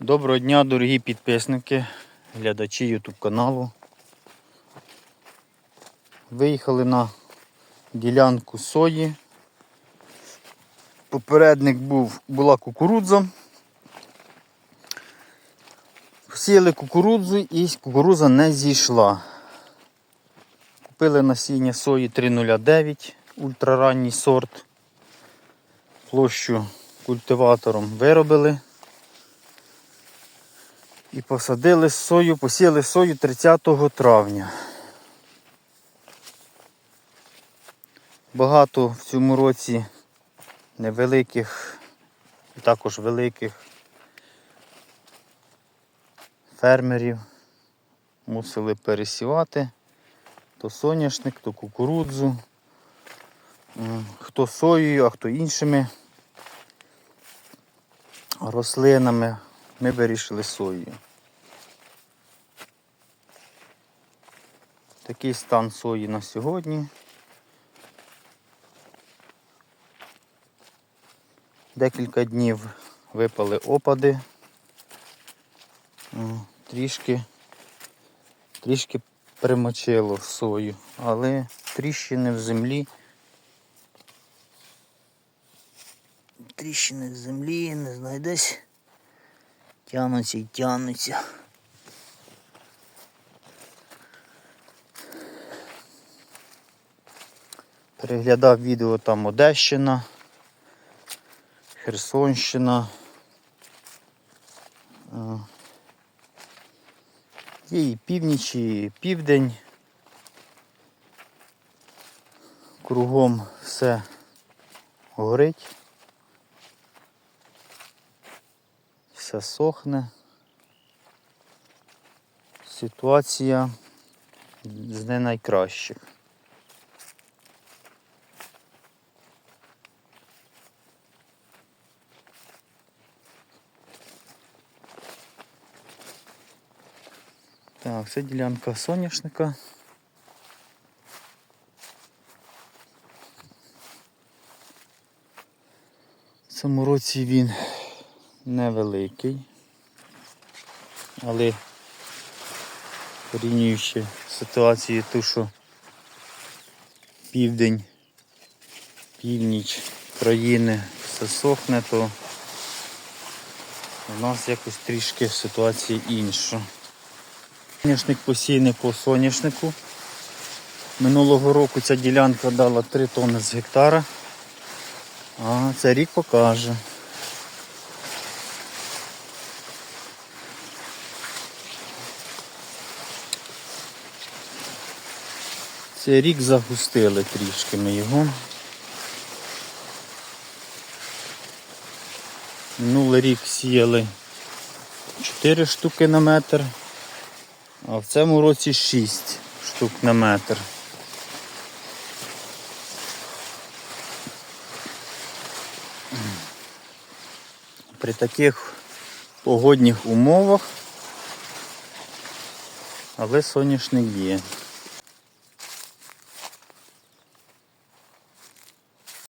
Доброго дня, дорогі підписники, глядачі YouTube каналу. Виїхали на ділянку сої. Попередник був, була кукурудза. Посіяли кукурудзу і кукурудза не зійшла. Купили насіння сої 309, ультраранній сорт. Площу культиватором виробили. І посадили сою, посіяли сою 30 травня. Багато в цьому році невеликих і також великих фермерів мусили пересівати то соняшник, то кукурудзу, хто соєю, а хто іншими рослинами. Ми вирішили сою. Такий стан сої на сьогодні. Декілька днів випали опади. Трішки, трішки примочило сою, але тріщини в землі. Тріщини в землі, не знаю, десь тянуться і тянуться. Переглядав відео там Одещина, Херсонщина. Е, Є і північ, і південь. Кругом все горить. Все сохне. Ситуація з не найкращих. Так, це ділянка соняшника. В цьому році він невеликий, але порівнюючи ситуацію ту, що південь, північ країни все сохне, то у нас якось трішки ситуація інша. Соняшник посіяний по соняшнику. Минулого року ця ділянка дала 3 тонни з гектара, а цей рік покаже. Цей рік загустили трішки ми його. Минулий рік сіяли 4 штуки на метр, а в цьому році 6 штук на метр. При таких погодних умовах, але соняшник є.